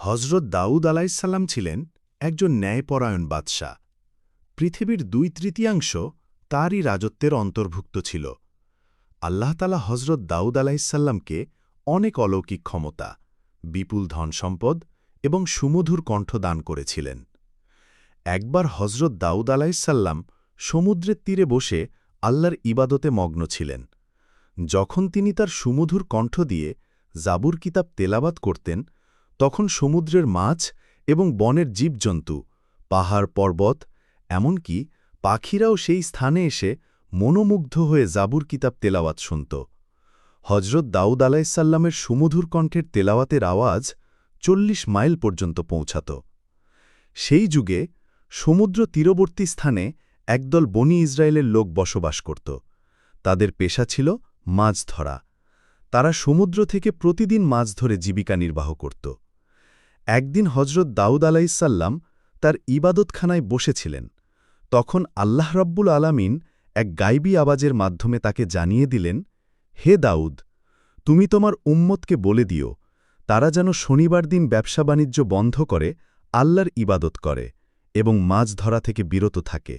হজরত দাউদ আলাইসাল্লাম ছিলেন একজন ন্যায়পরায়ণ বাদশাহ। পৃথিবীর দুই তৃতীয়াংশ তারই রাজত্বের অন্তর্ভুক্ত ছিল। আল্লাহতালা হজরত দাউদ আলাইসাল্লামকে অনেক অলৌকিক ক্ষমতা, বিপুল ধনসম্পদ এবং সুমধুর কণ্ঠ দান করেছিলেন। একবার হজরত দাউদ আলাইসাল্লাম সমুদ্রের তীরে বসে আল্লাহর ইবাদতে মগ্ন ছিলেন। যখন তিনি তার সুমধুর কণ্ঠ দিয়ে জাবুর কিতাব তেলাবাত করতেন তখন সমুদ্রের মাছ এবং বনের জীবজন্তু, পাহাড় পর্বত, এমনকি পাখিরাও সেই স্থানে এসে মনোমুগ্ধ হয়ে জাবুর কিতাব তেলাওয়াত শুনত। হজরত দাউদ আলাইসাল্লামের সুমধুর কণ্ঠের তেলাওয়াতের আওয়াজ চল্লিশ মাইল পর্যন্ত পৌঁছাত। সেই যুগে সমুদ্র তীরবর্তী স্থানে একদল বনি ইসরায়েলের লোক বসবাস করত। তাদের পেশা ছিল মাছ ধরা। তারা সমুদ্র থেকে প্রতিদিন মাছ ধরে জীবিকা নির্বাহ করত। একদিন হজরত দাউদ আলাইসাল্লাম তার ইবাদতখানায় বসেছিলেন। তখন আল্লাহ রব্বুল আলামিন এক গাইবী আওয়াজের মাধ্যমে তাকে জানিয়ে দিলেন, হে দাউদ, তুমি তোমার উম্মতকে বলে দিও, তারা যেন শনিবার দিন ব্যবসা বাণিজ্য বন্ধ করে, আল্লাহর ইবাদত করে এবং মাছ ধরা থেকে বিরত থাকে।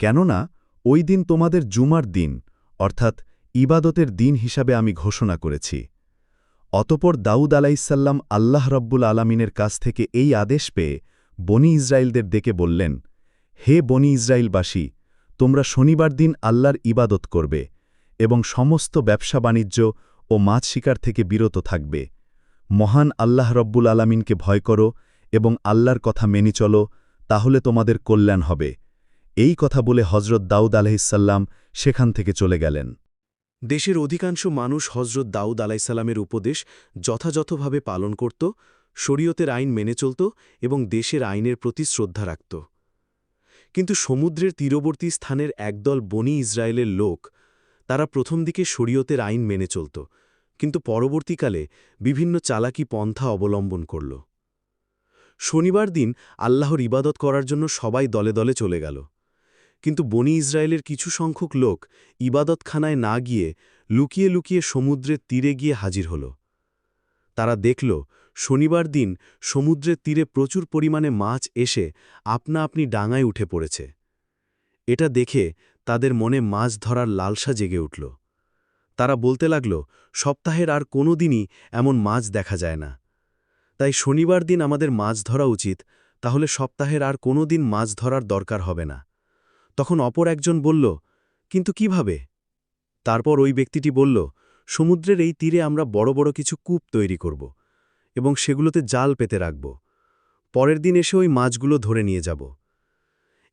কেননা, ওই দিন তোমাদের জুমার দিন, অর্থাৎ ইবাদতের দিন হিসাবে আমি ঘোষণা করেছি। অতপর দাউদ আলাইসাল্লাম আল্লাহ রব্বুল আলামিনের কাছ থেকে এই আদেশ পেয়ে বনি ইসরায়েলদের ডেকে বললেন, হে বনি ইসরায়েলবাসী তোমরা শনিবার দিন আল্লাহর ইবাদত করবে এবং সমস্ত ব্যবসা বাণিজ্য ও মাছ শিকার থেকে বিরত থাকবে। মহান আল্লাহ রব্বুল আলামিনকে ভয় করো এবং আল্লাহর কথা মেনে চলো, তাহলে তোমাদের কল্যাণ হবে। এই কথা বলে হজরত দাউদ আলহিসাল্লাম সেখান থেকে চলে গেলেন। দেশের অধিকাংশ মানুষ হজরত দাউদ আলাইসাল্লামের উপদেশ যথাযথভাবে পালন করত, শরীয়তের আইন মেনে চলত এবং দেশের আইনের প্রতি শ্রদ্ধা রাখত। কিন্তু সমুদ্রের তীরবর্তী স্থানের একদল বনি ইসরায়েলের লোক, তারা প্রথম দিকে শরীয়তের আইন মেনে চলত, কিন্তু পরবর্তীকালে বিভিন্ন চালাকি পন্থা অবলম্বন করল। শনিবার দিন আল্লাহর ইবাদত করার জন্য সবাই দলে দলে চলে গেল। কিন্তু বনি ইসরায়েলের কিছু সংখ্যক লোক ইবাদতখানায় না গিয়ে লুকিয়ে লুকিয়ে সমুদ্রের তীরে গিয়ে হাজির হল। তারা দেখল, শনিবার দিন সমুদ্রের তীরে প্রচুর পরিমাণে মাছ এসে আপনা আপনি ডাঙায় উঠে পড়েছে। এটা দেখে তাদের মনে মাছ ধরার লালসা জেগে উঠল। তারা বলতে লাগল, সপ্তাহের আর কোনো দিনই এমন মাছ দেখা যায় না। তাই শনিবার দিন আমাদের মাছ ধরা উচিত, তাহলে সপ্তাহের আর কোনো দিন মাছ ধরার দরকার হবে না। তখন অপর একজন বলল, কিন্তু কীভাবে? তারপর ওই ব্যক্তিটি বলল, সমুদ্রের এই তীরে আমরা বড় বড় কিছু কূপ তৈরি করব এবং সেগুলোতে জাল পেতে রাখব। পরের দিন এসে ওই মাছগুলো ধরে নিয়ে যাব।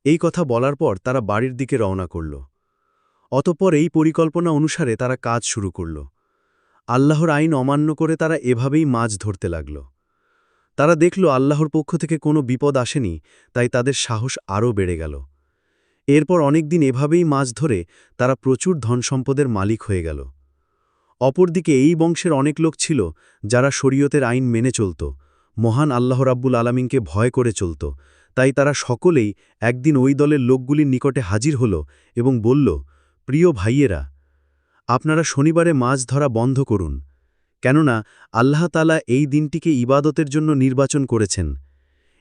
এই কথা বলার পর তারা বাড়ির দিকে রওনা করল। অতপর এই পরিকল্পনা অনুসারে তারা কাজ শুরু করল। আল্লাহর আইন অমান্য করে তারা এভাবেই মাছ ধরতে লাগল। তারা দেখল আল্লাহর পক্ষ থেকে কোনো বিপদ আসেনি, তাই তাদের সাহস আরও বেড়ে গেল। এরপর অনেকদিন এভাবেই মাছ ধরে তারা প্রচুর ধনসম্পদের মালিক হয়ে গেল। অপরদিকে এই বংশের অনেক লোক ছিল যারা শরীয়তের আইন মেনে চলত, মহান আল্লাহ রাব্বুল আলামিনকে ভয় করে চলত। তাই তারা সকলেই একদিন ওই দলের লোকগুলির নিকটে হাজির হল এবং বলল, প্রিয় ভাইয়েরা, আপনারা শনিবারে মাছ ধরা বন্ধ করুন, কেননা আল্লাহ তালা এই দিনটিকে ইবাদতের জন্য নির্বাচন করেছেন।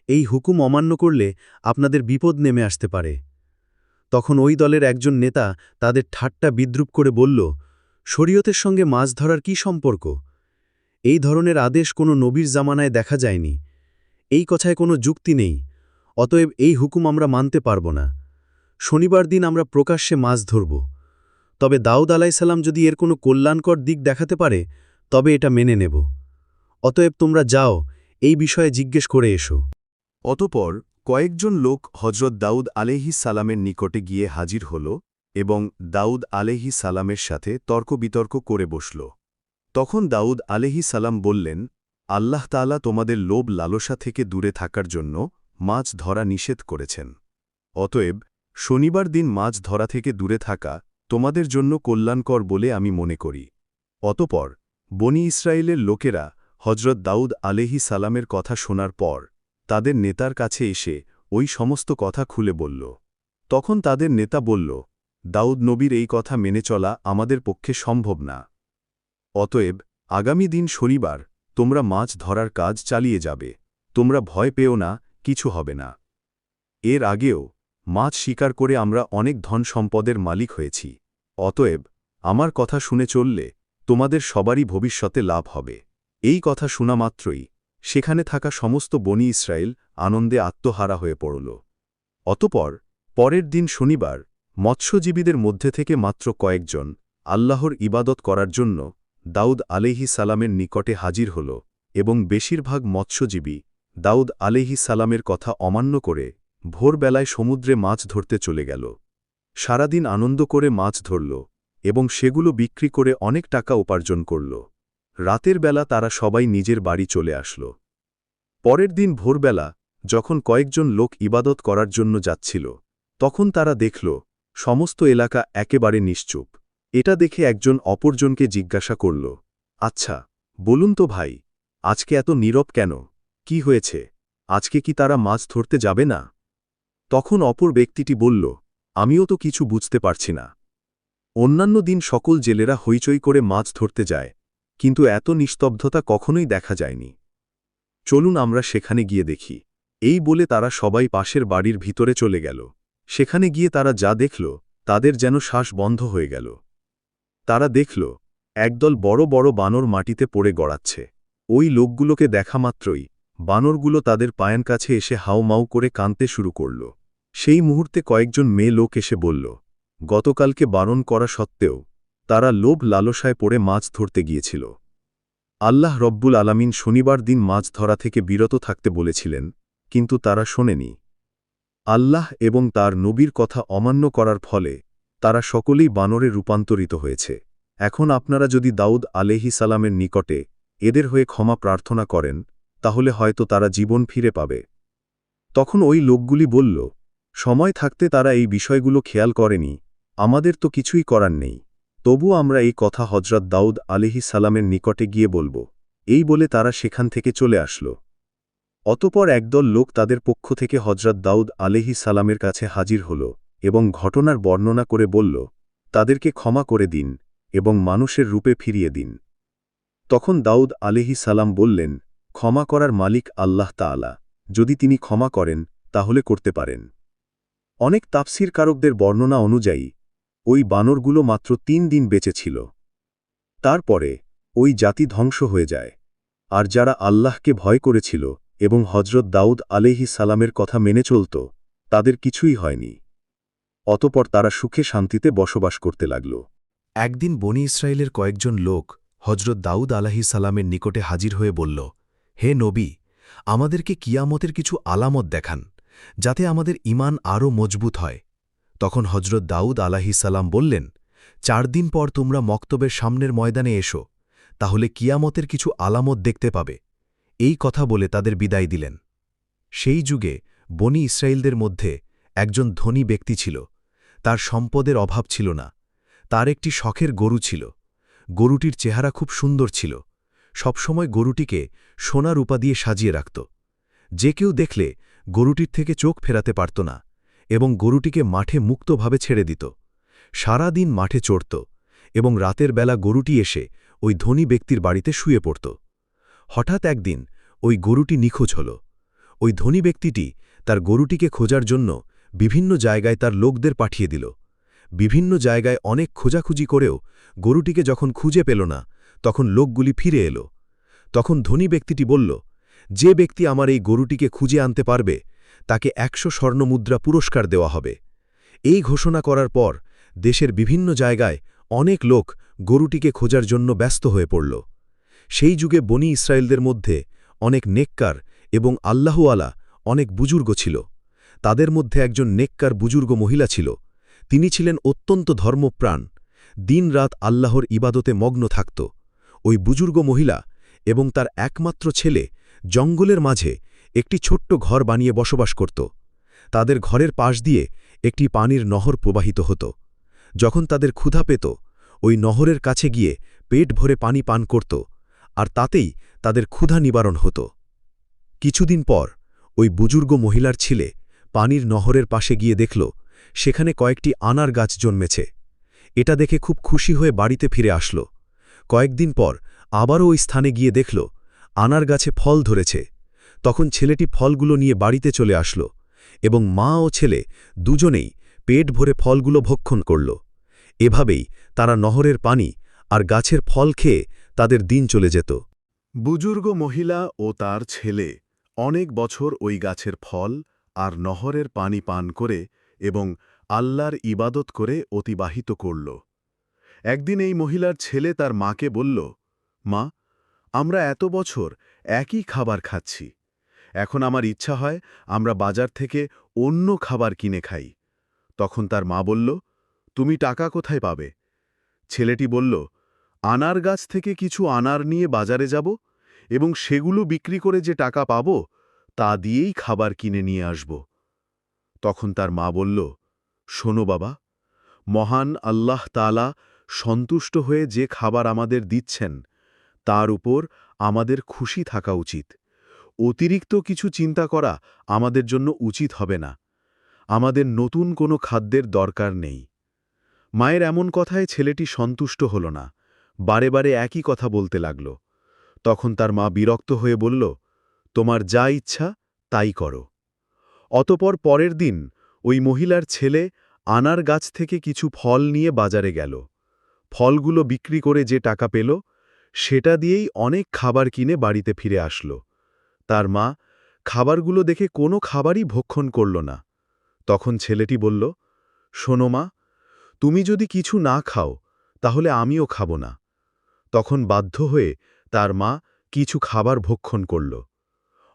এই হুকুম অমান্য করলে আপনাদের বিপদ নেমে আসতে পারে। তখন ওই দলের একজন নেতা তাদের ঠাট্টা বিদ্রুপ করে বলল, শরীয়তের সঙ্গে মাছ ধরার কি সম্পর্ক? এই ধরনের আদেশ কোনো নবীর জামানায় দেখা যায়নি। এই কথায় কোনো যুক্তি নেই। অতএব এই হুকুম আমরা মানতে পারব না। শনিবার দিন আমরা প্রকাশ্যে মাছ ধরব। তবে দাউদ আলাইসাল্লাম যদি এর কোনো কল্যাণকর দিক দেখাতে পারে, তবে এটা মেনে নেব। অতএব তোমরা যাও, এই বিষয়ে জিজ্ঞেস করে এসো। অতপর কয়েকজন লোক হজরত দাউদ আলেহি সালামের নিকটে গিয়ে হাজির হল এবং দাউদ আলেহি সালামের সাথে তর্ক বিতর্ক করে বসল। তখন দাউদ আলেহি সালাম বললেন, আল্লাহ তালা তোমাদের লোভ লালসা থেকে দূরে থাকার জন্য মাছ ধরা নিষেধ করেছেন। অতএব শনিবার দিন মাছ ধরা থেকে দূরে থাকা তোমাদের জন্য কল্যাণকর বলে আমি মনে করি। অতপর বনি ইসরায়েলের লোকেরা হজরত দাউদ আলেহি সালামের কথা শোনার পর তাদের নেতার কাছে এসে ওই সমস্ত কথা খুলে বলল। তখন তাদের নেতা বলল, দাউদ নবীর এই কথা মেনে চলা আমাদের পক্ষে সম্ভব না। অতএব আগামী দিন শনিবার তোমরা মাছ ধরার কাজ চালিয়ে যাবে। তোমরা ভয় পেও না, কিছু হবে না। এর আগেও মাছ শিকার করে আমরা অনেক ধন সম্পদের মালিক হয়েছি। অতএব আমার কথা শুনে চললে তোমাদের সবারই ভবিষ্যতে লাভ হবে। এই কথা শোনা মাত্রই সেখানে থাকা সমস্ত বনি ইসরায়েল আনন্দে আত্মহারা হয়ে পড়ল। অতপর, পরের দিন শনিবার, মৎস্যজীবীদের মধ্যে থেকে মাত্র কয়েকজন আল্লাহর ইবাদত করার জন্য দাউদ আলেহি সালামের নিকটে হাজির হল এবং বেশিরভাগ মৎস্যজীবী দাউদ আলেহি সালামের কথা অমান্য করে ভোরবেলায় সমুদ্রে মাছ ধরতে চলে গেল। সারাদিন আনন্দ করে মাছ ধরল এবং সেগুলো বিক্রি করে অনেক টাকা উপার্জন করল। রাতের বেলা তারা সবাই নিজের বাড়ি চলে আসল। পরের দিন ভোরবেলা, যখন কয়েকজন লোক ইবাদত করার জন্য যাচ্ছিল, তখন তারা দেখল, সমস্ত এলাকা একেবারে নিশ্চুপ। এটা দেখে একজন অপরজনকে জিজ্ঞাসা করল আচ্ছা বলুন তো ভাই, আজকে এত নীরব কেন? কি হয়েছে? আজকে কি তারা মাছ ধরতে যাবে না? তখন অপর ব্যক্তিটি বলল, আমিও তো কিছু বুঝতে পারছি না। অন্যান্য দিন সকল জেলেরা হইচই করে মাছ ধরতে যায় কিন্তু এত নিস্তব্ধতা কখনোই দেখা যায়নি। চলুন আমরা সেখানে গিয়ে দেখি। এই বলে তারা সবাই পাশের বাড়ির ভিতরে চলে গেল। সেখানে গিয়ে তারা যা দেখল, তাদের যেন শ্বাস বন্ধ হয়ে গেল। তারা দেখল, একদল বড় বড় বানর মাটিতে পড়ে গড়াচ্ছে। ওই লোকগুলোকে দেখা মাত্রই, বানরগুলো তাদের পায়েন কাছে এসে হাউমাউ করে কাঁদতে শুরু করল। সেই মুহূর্তে কয়েকজন মেয়ে লোক এসে বলল, গতকালকে বারণ করা সত্ত্বেও তারা লোভ লালসায় পড়ে মাছ ধরতে গিয়েছিল। আল্লাহ রব্বুল আলামিন শনিবার দিন মাছ ধরা থেকে বিরত থাকতে বলেছিলেন, কিন্তু তারা শোনেনি। আল্লাহ এবং তার নবীর কথা অমান্য করার ফলে তারা সকলেই বানরে রূপান্তরিত হয়েছে। এখন আপনারা যদি দাউদ আলেহি সালামের নিকটে এদের হয়ে ক্ষমা প্রার্থনা করেন, তাহলে হয়তো তারা জীবন ফিরে পাবে। তখন ওই লোকগুলি বলল, সময় থাকতে তারা এই বিষয়গুলো খেয়াল করেনি, আমাদের তো কিছুই করার নেই। তবু আমরা এই কথা হজরত দাউদ আলিহি সালামের নিকটে গিয়ে বলব, এই বলে তারা সেখান থেকে চলে আসল। অতপর একদল লোক তাদের পক্ষ থেকে হজরত দাউদ আলিহি সালামের কাছে হাজির হল এবং ঘটনার বর্ণনা করে বলল, তাদেরকে ক্ষমা করে দিন এবং মানুষের রূপে ফিরিয়ে দিন। তখন দাউদ আলিহি সালাম বললেন, ক্ষমা করার মালিক আল্লাহ তাআলা, যদি তিনি ক্ষমা করেন, তাহলে করতে পারেন। অনেক তাফসির কারকদের বর্ণনা অনুযায়ী ওই বানরগুলো মাত্র তিন দিন বেঁচে ছিল। তারপরে ওই জাতি ধ্বংস হয়ে যায়। আর যারা আল্লাহকে ভয় করেছিল এবং হজরত দাউদ আলেহি সালামের কথা মেনে চলত, তাদের কিছুই হয়নি। অতপর তারা সুখে শান্তিতে বসবাস করতে লাগল। একদিন বনি ইসরায়েলের কয়েকজন লোক হজরত দাউদ আলাহি সালামের নিকটে হাজির হয়ে বলল, হে নবী, আমাদেরকে কিয়ামতের কিছু আলামত দেখান, যাতে আমাদের ইমান আরও মজবুত হয়। তখন হজরত দাউদ সালাম বললেন, চার দিন পর তোমরা মক্তবের সামনের ময়দানে এসো, তাহলে কিয়ামতের কিছু আলামত দেখতে পাবে। এই কথা বলে তাদের বিদায় দিলেন। সেই যুগে বনি ইসরায়েলদের মধ্যে একজন ধনী ব্যক্তি ছিল, তার সম্পদের অভাব ছিল না, তার একটি শখের গরু ছিল, গরুটির চেহারা খুব সুন্দর ছিল, সবসময় গরুটিকে সোনা রূপা দিয়ে সাজিয়ে রাখত। যে কেউ দেখলে গরুটির থেকে চোখ ফেরাতে পারত না এবং গরুটিকে মাঠে মুক্তভাবে ছেড়ে দিত। সারা দিন মাঠে চড়ত এবং রাতের বেলা গরুটি এসে ওই ধনী ব্যক্তির বাড়িতে শুয়ে পড়ত। হঠাৎ একদিন ওই গরুটি নিখোঁজ হল। ওই ধনী ব্যক্তিটি তার গরুটিকে খোঁজার জন্য বিভিন্ন জায়গায় তার লোকদের পাঠিয়ে দিল। বিভিন্ন জায়গায় অনেক খোঁজাখুঁজি করেও গরুটিকে যখন খুঁজে পেল না, তখন লোকগুলি ফিরে এলো। তখন ধনী ব্যক্তিটি বলল, যে ব্যক্তি আমার এই গরুটিকে খুঁজে আনতে পারবে তাকে একশো স্বর্ণমুদ্রা পুরস্কার দেওয়া হবে। এই ঘোষণা করার পর দেশের বিভিন্ন জায়গায় অনেক লোক গরুটিকে খোঁজার জন্য ব্যস্ত হয়ে পড়ল। সেই যুগে বনি ইসরায়েলদের মধ্যে অনেক নেককার এবং আল্লাহওয়ালা অনেক বুজুর্গ ছিল। তাদের মধ্যে একজন নেককার বুজুর্গ মহিলা ছিল। তিনি ছিলেন অত্যন্ত ধর্মপ্রাণ। দিনরাত আল্লাহর ইবাদতে মগ্ন থাকত। ওই বুজুর্গ মহিলা এবং তার একমাত্র ছেলে জঙ্গলের মাঝে একটি ছোট্ট ঘর বানিয়ে বসবাস করত। তাদের ঘরের পাশ দিয়ে একটি পানির নহর প্রবাহিত হতো। যখন তাদের ক্ষুধা পেত, ওই নহরের কাছে গিয়ে পেট ভরে পানি পান করত, আর তাতেই তাদের ক্ষুধা নিবারণ হতো। কিছুদিন পর, ওই বুজুর্গ মহিলার ছিলে পানির নহরের পাশে গিয়ে দেখল, সেখানে কয়েকটি আনার গাছ জন্মেছে। এটা দেখে খুব খুশি হয়ে বাড়িতে ফিরে আসল। কয়েকদিন পর আবারও ওই স্থানে গিয়ে দেখল, আনার গাছে ফল ধরেছে। তখন ছেলেটি ফলগুলো নিয়ে বাড়িতে চলে আসল এবং মা ও ছেলে দুজনেই পেট ভরে ফলগুলো ভক্ষণ করল। এভাবেই তারা নহরের পানি আর গাছের ফল খেয়ে তাদের দিন চলে যেত। বুজুর্গ মহিলা ও তার ছেলে অনেক বছর ওই গাছের ফল আর নহরের পানি পান করে এবং আল্লাহর ইবাদত করে অতিবাহিত করল। একদিন এই মহিলার ছেলে তার মাকে বলল, মা, আমরা এত বছর একই খাবার খাচ্ছি। এখন আমার ইচ্ছা হয় আমরা বাজার থেকে অন্য খাবার কিনে খাই। তখন তার মা বলল, তুমি টাকা কোথায় পাবে? ছেলেটি বলল, আনার গাছ থেকে কিছু আনার নিয়ে বাজারে যাব এবং সেগুলো বিক্রি করে যে টাকা পাব, তা দিয়েই খাবার কিনে নিয়ে আসব। তখন তার মা বলল, শোনো বাবা, মহান আল্লাহ তালা সন্তুষ্ট হয়ে যে খাবার আমাদের দিচ্ছেন, তার উপর আমাদের খুশি থাকা উচিত। অতিরিক্ত কিছু চিন্তা করা আমাদের জন্য উচিত হবে না। আমাদের নতুন কোনো খাদ্যের দরকার নেই। মায়ের এমন কথায় ছেলেটি সন্তুষ্ট হল না। বারে বারে একই কথা বলতে লাগল। তখন তার মা বিরক্ত হয়ে বলল, তোমার যা ইচ্ছা, তাই করো। অতপর পরের দিন ওই মহিলার ছেলে আনার গাছ থেকে কিছু ফল নিয়ে বাজারে গেল। ফলগুলো বিক্রি করে যে টাকা পেল, সেটা দিয়েই অনেক খাবার কিনে বাড়িতে ফিরে আসল। তার মা খাবারগুলো দেখে কোনো খাবারই ভক্ষণ করল না। তখন ছেলেটি বলল, শোনো মা, তুমি যদি কিছু না খাও, তাহলে আমিও খাব না। তখন বাধ্য হয়ে তার মা কিছু খাবার ভক্ষণ করল।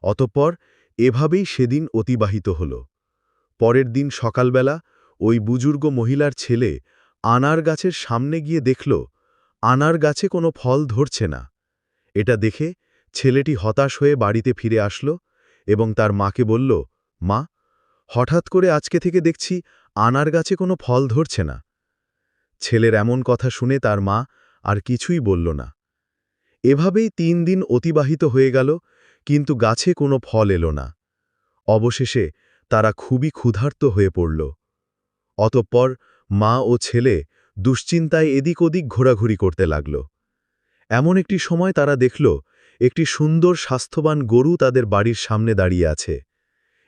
অতঃপর এভাবেই সেদিন অতিবাহিত হল। পরের দিন সকালবেলা ওই বুজুর্গ মহিলার ছেলে আনার গাছের সামনে গিয়ে দেখল আনার গাছে কোনো ফল ধরছে না। এটা দেখে ছেলেটি হতাশ হয়ে বাড়িতে ফিরে আসলো এবং তার মাকে বলল, মা, হঠাৎ করে আজকে থেকে দেখছি আনার গাছে কোনো ফল ধরছে না। ছেলের এমন কথা শুনে তার মা আর কিছুই বলল না। এভাবেই তিন দিন অতিবাহিত হয়ে গেল, কিন্তু গাছে কোনো ফল এলো না। অবশেষে তারা খুবই ক্ষুধার্ত হয়ে পড়ল। অতঃপর মা ও ছেলে দুশ্চিন্তায় এদিক ওদিক ঘোরাঘুরি করতে লাগল। এমন একটি সময় তারা দেখল একটি সুন্দর স্বাস্থ্যবান গরু তাদের বাড়ির সামনে দাঁড়িয়ে আছে।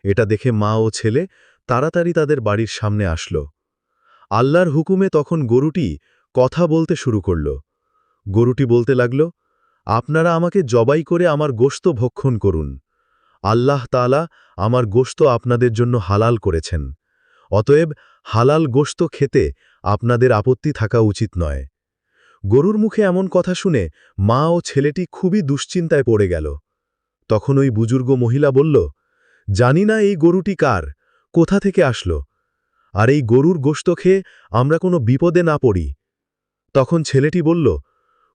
এটা দেখে মা ও ছেলে তাড়াতাড়ি তাদের বাড়ির সামনে আসল। আল্লাহর হুকুমে তখন গরুটি কথা বলতে শুরু করল। গরুটি বলতে লাগল, আপনারা আমাকে জবাই করে আমার গোস্ত ভক্ষণ করুন। আল্লাহ তালা আমার গোস্ত আপনাদের জন্য হালাল করেছেন। অতএব হালাল গোস্ত খেতে আপনাদের আপত্তি থাকা উচিত নয়। গরুর মুখে এমন কথা শুনে মা ও ছেলেটি খুবই দুশ্চিন্তায় পড়ে গেল। তখন ওই বুজুর্গ মহিলা বলল, জানি না এই গরুটি কার, কোথা থেকে আসলো? আর এই গরুর গোস্ত খেয়ে আমরা কোনো বিপদে না পড়ি। তখন ছেলেটি বলল,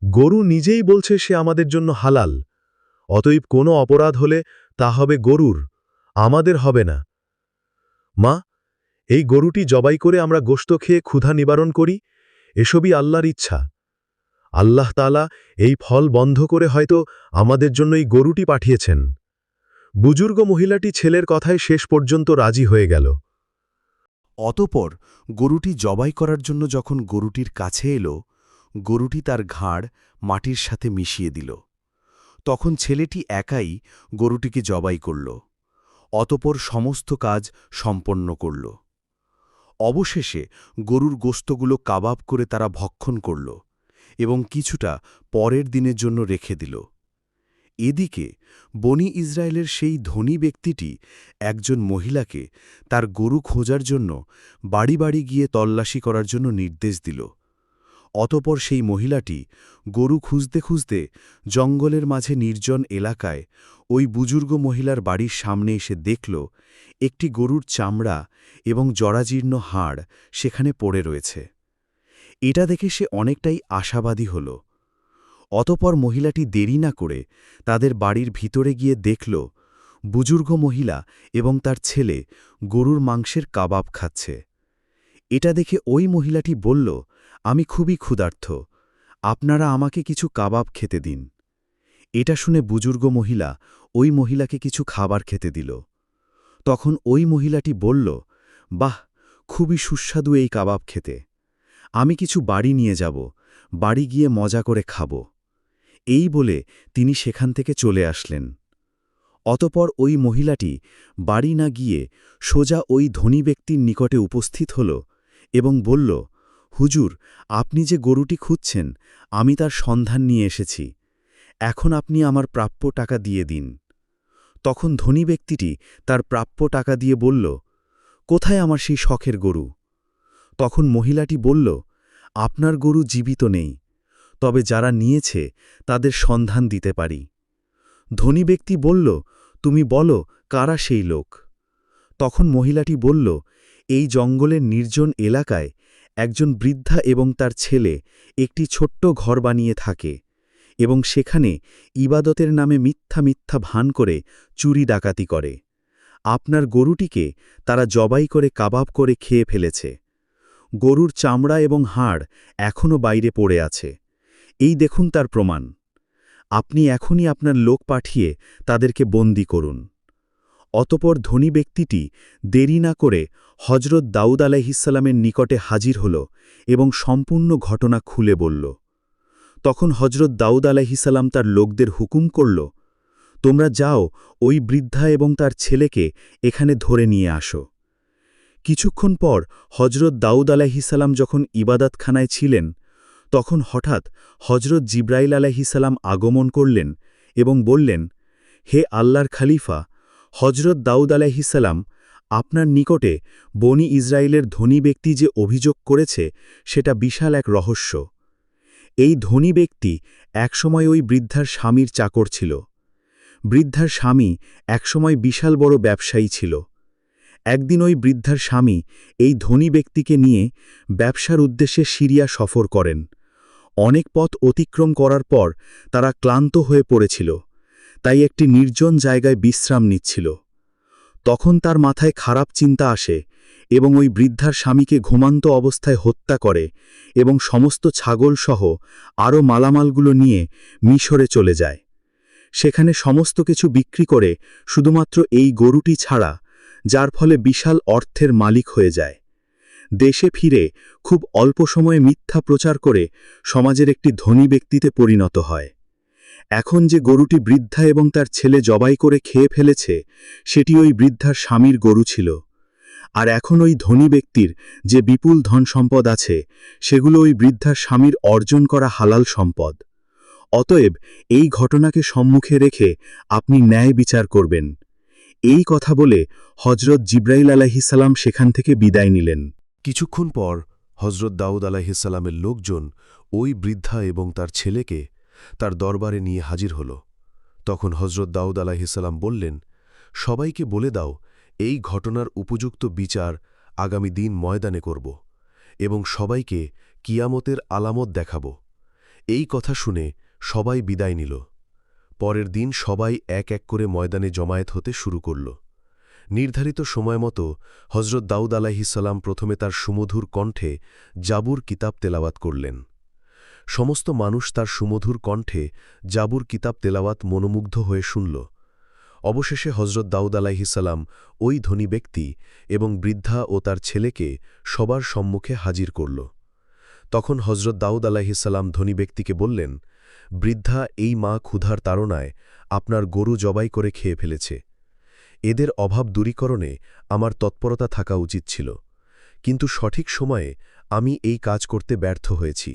গরু নিজেই বলছে সে আমাদের জন্য হালাল, অতএব কোনো অপরাধ হলে তা হবে গরুর, আমাদের হবে না। মা, এই গরুটি জবাই করে আমরা গোস্ত খেয়ে ক্ষুধা নিবারণ করি, এসবই আল্লাহর ইচ্ছা। আল্লাহ তালা এই ফল বন্ধ করে হয়তো আমাদের জন্য এই গরুটি পাঠিয়েছেন। বুজুর্গ মহিলাটি ছেলের কথায় শেষ পর্যন্ত রাজি হয়ে গেল। অতপর গরুটি জবাই করার জন্য যখন গরুটির কাছে এলো, গরুটি তার ঘাড় মাটির সাথে মিশিয়ে দিল। তখন ছেলেটি একাই গরুটিকে জবাই করল। অতপর সমস্ত কাজ সম্পন্ন করল। অবশেষে গরুর গোস্তগুলো কাবাব করে তারা ভক্ষণ করল। এবং কিছুটা পরের দিনের জন্য রেখে দিল। এদিকে বনি ইসরায়েলের সেই ধনী ব্যক্তিটি একজন মহিলাকে তার গরু খোঁজার জন্য বাড়ি বাড়ি গিয়ে তল্লাশি করার জন্য নির্দেশ দিল। অতপর সেই মহিলাটি গরু খুঁজতে খুঁজতে জঙ্গলের মাঝে নির্জন এলাকায় ওই বুজুর্গ মহিলার বাড়ির সামনে এসে দেখল, একটি গরুর চামড়া এবং জরাজীর্ণ হাড় সেখানে পড়ে রয়েছে। এটা দেখে সে অনেকটাই আশাবাদী হল। অতপর মহিলাটি দেরি না করে তাদের বাড়ির ভিতরে গিয়ে দেখল, বুজুর্গ মহিলা এবং তার ছেলে গরুর মাংসের কাবাব খাচ্ছে। এটা দেখে ওই মহিলাটি বলল, আমি খুবই ক্ষুধার্থ আপনারা আমাকে কিছু কাবাব খেতে দিন। এটা শুনে বুজুর্গ মহিলা ওই মহিলাকে কিছু খাবার খেতে দিল। তখন ওই মহিলাটি বলল, বাহ, খুবই সুস্বাদু এই কাবাব খেতে। আমি কিছু বাড়ি নিয়ে যাব, বাড়ি গিয়ে মজা করে খাব। এই বলে তিনি সেখান থেকে চলে আসলেন। অতপর ওই মহিলাটি বাড়ি না গিয়ে সোজা ওই ধনী ব্যক্তির নিকটে উপস্থিত হল এবং বলল, হুজুর, আপনি যে গরুটি খুঁজছেন, আমি তার সন্ধান নিয়ে এসেছি। এখন আপনি আমার প্রাপ্য টাকা দিয়ে দিন। তখন ধনী ব্যক্তিটি তার প্রাপ্য টাকা দিয়ে বলল, কোথায় আমার সেই শখের গরু? তখন মহিলাটি বলল, আপনার গরু জীবিত নেই, তবে যারা নিয়েছে তাদের সন্ধান দিতে পারি। ধনী ব্যক্তি বলল, তুমি বলো, কারা সেই লোক? তখন মহিলাটি বলল, এই জঙ্গলের নির্জন এলাকায় একজন বৃদ্ধা এবং তার ছেলে একটি ছোট্ট ঘর বানিয়ে থাকে এবং সেখানে ইবাদতের নামে মিথ্যা মিথ্যা ভান করে চুরি ডাকাতি করে। আপনার গরুটিকে তারা জবাই করে কাবাব করে খেয়ে ফেলেছে। গরুর চামড়া এবং হাড় এখনও বাইরে পড়ে আছে। এই দেখুন তার প্রমাণ। আপনি এখনই আপনার লোক পাঠিয়ে তাদেরকে বন্দি করুন। অতপর ধনী ব্যক্তিটি দেরি না করে হজরত দাউদ আলাইহিসাল্লামের নিকটে হাজির হল এবং সম্পূর্ণ ঘটনা খুলে বলল। তখন হজরত দাউদ আলাইহিসাল্লাম তার লোকদের হুকুম করল, তোমরা যাও ওই বৃদ্ধা এবং তার ছেলেকে এখানে ধরে নিয়ে আসো। কিছুক্ষণ পর হজরত দাউদ আলাইহিসাল্লাম যখন ইবাদতখানায় ছিলেন, তখন হঠাৎ হজরত জিব্রাইল আলাইহিসাল্লাম আগমন করলেন এবং বললেন, হে আল্লাহর খালিফা হজরত দাউদ আলাইহিসাল্লাম আপনার নিকটে বনি ইসরায়েলের ধনী ব্যক্তি যে অভিযোগ করেছে, সেটা বিশাল এক রহস্য। এই ধনী ব্যক্তি একসময় ওই বৃদ্ধার স্বামীর চাকর ছিল। বৃদ্ধার স্বামী একসময় বিশাল বড় ব্যবসায়ী ছিল। একদিন ওই বৃদ্ধার স্বামী এই ধনী ব্যক্তিকে নিয়ে ব্যবসার উদ্দেশ্যে সিরিয়া সফর করেন। অনেক পথ অতিক্রম করার পর তারা ক্লান্ত হয়ে পড়েছিল, তাই একটি নির্জন জায়গায় বিশ্রাম নিচ্ছিল। তখন তার মাথায় খারাপ চিন্তা আসে এবং ওই বৃদ্ধার স্বামীকে ঘুমান্ত অবস্থায় হত্যা করে এবং সমস্ত ছাগলসহ আরও মালামালগুলো নিয়ে মিশরে চলে যায়। সেখানে সমস্ত কিছু বিক্রি করে শুধুমাত্র এই গরুটি ছাড়া যার ফলে বিশাল অর্থের মালিক হয়ে যায়। দেশে ফিরে খুব অল্প সময়ে মিথ্যা প্রচার করে সমাজের একটি ধনী ব্যক্তিতে পরিণত হয়। এখন যে গরুটি বৃদ্ধা এবং তার ছেলে জবাই করে খেয়ে ফেলেছে, সেটি ওই বৃদ্ধার স্বামীর গরু ছিল। আর এখন ওই ধনী ব্যক্তির যে বিপুল ধন সম্পদ আছে, সেগুলো ওই বৃদ্ধার স্বামীর অর্জন করা হালাল সম্পদ। অতএব এই ঘটনাকে সম্মুখে রেখে আপনি ন্যায় বিচার করবেন। এই কথা বলে হজরত জিব্রাইল আলাহিসাল্লাম সেখান থেকে বিদায় নিলেন। কিছুক্ষণ পর হজরত দাউদ আলাহিসাল্লামের লোকজন ওই বৃদ্ধা এবং তার ছেলেকে তার দরবারে নিয়ে হাজির হল। তখন হজরত দাউদ আলাহিসাল্লাম বললেন, সবাইকে বলে দাও, এই ঘটনার উপযুক্ত বিচার আগামী দিন ময়দানে করব এবং সবাইকে কিয়ামতের আলামত দেখাব। এই কথা শুনে সবাই বিদায় নিল। পরের দিন সবাই এক এক করে ময়দানে জমায়েত হতে শুরু করল। নির্ধারিত সময় মতো হজরত দাউদ আলাহিসাল্লাম প্রথমে তার সুমধুর কণ্ঠে জাবুর কিতাব তেলাওয়াত করলেন। সমস্ত মানুষ তার সুমধুর কণ্ঠে জাবুর কিতাব তেলাওয়াত মনোমুগ্ধ হয়ে শুনল। অবশেষে হজরত দাউদ আলাহিসাল্লাম ওই ধনী ব্যক্তি এবং বৃদ্ধা ও তার ছেলেকে সবার সম্মুখে হাজির করল। তখন হজরত দাউদ আলাহিসাল্লাম ধনী ব্যক্তিকে বললেন বৃদ্ধা এই মা ক্ষুধার তাড়নায় আপনার গরু জবাই করে খেয়ে ফেলেছে। এদের অভাব দূরীকরণে আমার তৎপরতা থাকা উচিত ছিল। কিন্তু সঠিক সময়ে আমি এই কাজ করতে ব্যর্থ হয়েছি,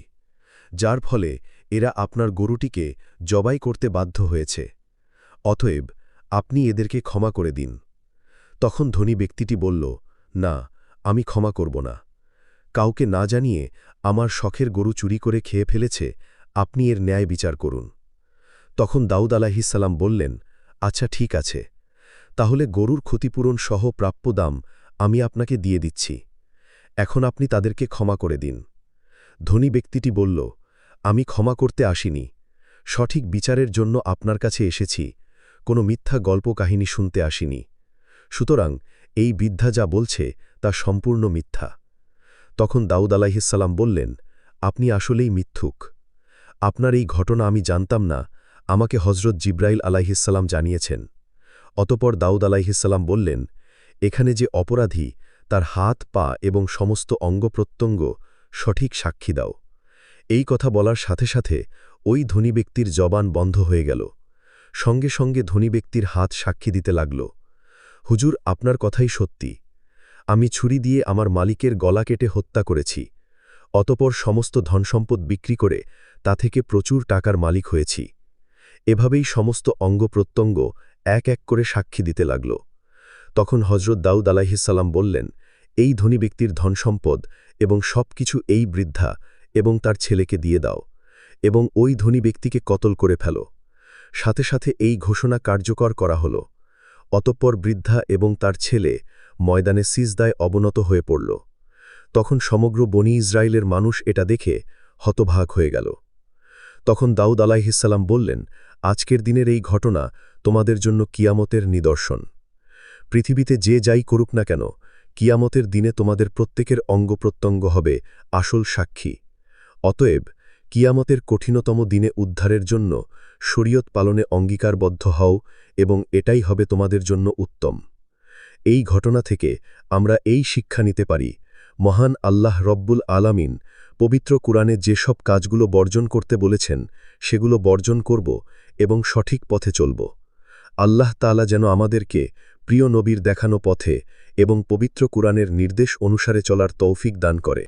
যার ফলে এরা আপনার গরুটিকে জবাই করতে বাধ্য হয়েছে। অতএব আপনি এদেরকে ক্ষমা করে দিন। তখন ধনী ব্যক্তিটি বলল, না, আমি ক্ষমা করব না। কাউকে না জানিয়ে আমার শখের গরু চুরি করে খেয়ে ফেলেছে আপনি এর ন্যায় বিচার করুন। তখন দাউদ আলাহিসাল্লাম বললেন আচ্ছা ঠিক আছে। তাহলে গরুর ক্ষতিপূরণ সহ প্রাপ্য দাম আমি আপনাকে দিয়ে দিচ্ছি। এখন আপনি তাদেরকে ক্ষমা করে দিন। ধনী ব্যক্তিটি বলল, আমি ক্ষমা করতে আসিনি। সঠিক বিচারের জন্য আপনার কাছে এসেছি। কোনো মিথ্যা গল্প কাহিনী শুনতে আসিনি। সুতরাং এই বিদ্যা যা বলছে তা সম্পূর্ণ মিথ্যা। তখন দাউদ আলাহিসাল্লাম বললেন, আপনি আসলেই মিথ্যুক। আপনার এই ঘটনা আমি জানতাম না, আমাকে হজরত জিব্রাইল আলাইহিসাল্লাম জানিয়েছেন। অতপর দাউদ আলাইহিসাল্লাম বললেন, এখানে যে অপরাধী, তার হাত, পা এবং সমস্ত অঙ্গপ্রত্যঙ্গ সঠিক সাক্ষী দাও। এই কথা বলার সাথে সাথে ওই ধনী ব্যক্তির জবান বন্ধ হয়ে গেল। সঙ্গে সঙ্গে ধনী ব্যক্তির হাত সাক্ষী দিতে লাগল। হুজুর, আপনার কথাই সত্যি। আমি ছুরি দিয়ে আমার মালিকের গলা কেটে হত্যা করেছি। অতপর সমস্ত ধনসম্পদ বিক্রি করে তা থেকে প্রচুর টাকার মালিক হয়েছি। এভাবেই সমস্ত অঙ্গপ্রত্যঙ্গ এক এক করে সাক্ষী দিতে লাগল। তখন হজরত দাউদ আলাহিসাল্লাম বললেন, এই ধনী ব্যক্তির ধনসম্পদ এবং সব কিছু এই বৃদ্ধা এবং তার ছেলেকে দিয়ে দাও এবং ওই ধনী ব্যক্তিকে কতল করে ফেল। সাথে সাথে এই ঘোষণা কার্যকর করা হল। অতঃপর বৃদ্ধা এবং তার ছেলে ময়দানে সিজদায় অবনত হয়ে পড়ল। তখন সমগ্র বনি ইসরায়েলের মানুষ এটা দেখে হতভাগ হয়ে গেল। তখন দাউদ আলাইহিসাল্লাম বললেন, আজকের দিনের এই ঘটনা তোমাদের জন্য কিয়ামতের নিদর্শন। পৃথিবীতে যে যাই করুক না কেন, কিয়ামতের দিনে তোমাদের প্রত্যেকের অঙ্গপ্রত্যঙ্গ হবে আসল সাক্ষী। অতএব কিয়ামতের কঠিনতম দিনে উদ্ধারের জন্য শরীয়ত পালনে অঙ্গীকারবদ্ধ হও এবং এটাই হবে তোমাদের জন্য উত্তম। এই ঘটনা থেকে আমরা এই শিক্ষা নিতে পারি মহান আল্লাহ রব্বুল আলামিন পবিত্র কোরআনে যেসব কাজগুলো বর্জন করতে বলেছেন, সেগুলো বর্জন করব এবং সঠিক পথে চলব। আল্লাহ তালা যেন আমাদেরকে প্রিয় নবীর দেখানো পথে এবং পবিত্র কোরআনের নির্দেশ অনুসারে চলার তৌফিক দান করে।